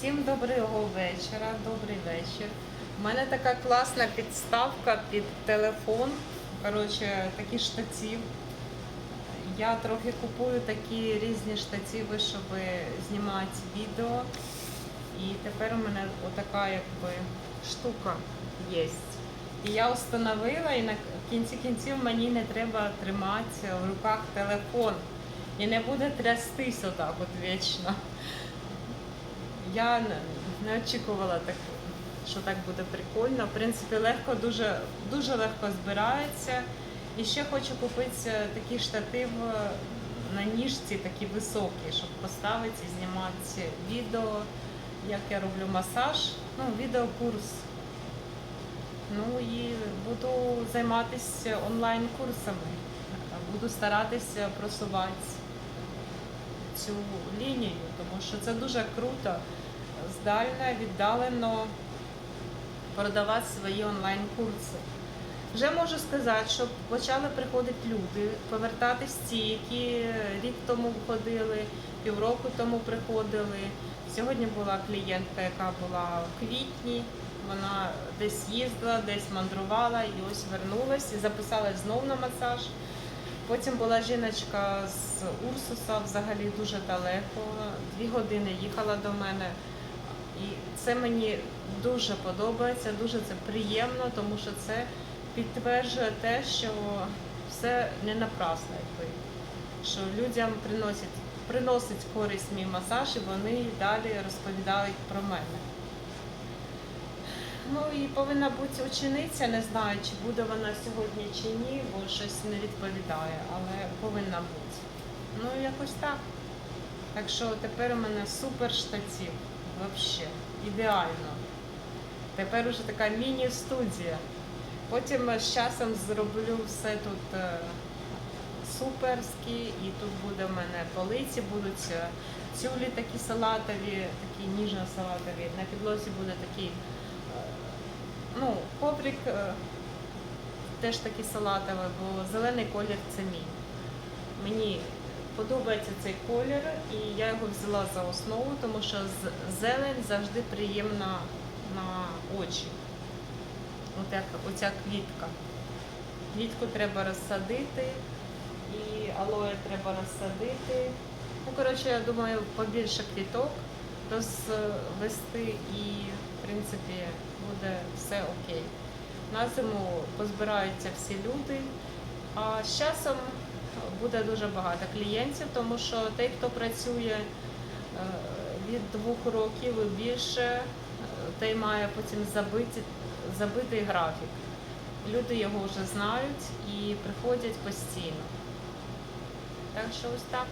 Всім доброго вечора, добрий вечір. У мене така класна підставка під телефон. Коротше, такий штатив. Я трохи купую такі різні штативи, щоб знімати відео. І тепер у мене отака якби штука є. І я встановила, і на кінці кінців мені не треба тримати в руках телефон. І не буде трястись отак от вічно. Я не- очікувала так, що так буде прикольно. В принципі, легко, дуже, дуже легко збирається. І ще хочу купити е, такий штатив е, на ніжці, такий високий, щоб поставити і знімати відео, як я роблю масаж, ну, відеокурс. Ну і буду займатися онлайн-курсами. Буду старатися просувати цю лінію, тому що це дуже круто, здально, віддалено продавати свої онлайн-курси. Вже можу сказати, що почали приходити люди, повертатись ті, які рік тому ходили, півроку тому приходили. Сьогодні була клієнтка, яка була в квітні. Вона десь їздила, десь мандрувала і ось вернулась і записалась знов на масаж. Потім була жіночка з Урсуса, взагалі дуже далеко. Дві години їхала до мене. Це мені дуже подобається, дуже це приємно, тому що це підтверджує те, що все не напрасно. Що людям приносить, приносить користь мій масаж, і вони далі розповідають про мене. Ну і повинна бути учениця, не знаю, чи буде вона сьогодні чи ні, бо щось не відповідає, але повинна бути. Ну, якось так. Так що тепер у мене супер штатив. Взагалі, ідеально. Тепер уже така міні-студія. Потім з часом зроблю все тут е, суперські, і тут буде в мене полиці, будуть е, тюлі такі салатові, такі ніжно-салатові. На підлозі буде такий е, ну, коврик е, теж такий салатовий, бо зелений колір це мій. Мені подобається цей колір, і я його взяла за основу, тому що зелень завжди приємна на очі. От як оця квітка. Квітку треба розсадити, і алоє треба розсадити. Ну, коротше, я думаю, побільше квіток розвести і, в принципі, буде все окей. На зиму позбираються всі люди, а з часом буде дуже багато клієнтів, тому що той, хто працює е, від двох років і більше, е, той має потім забиті, забитий графік. Люди його вже знають і приходять постійно. Так що ось так.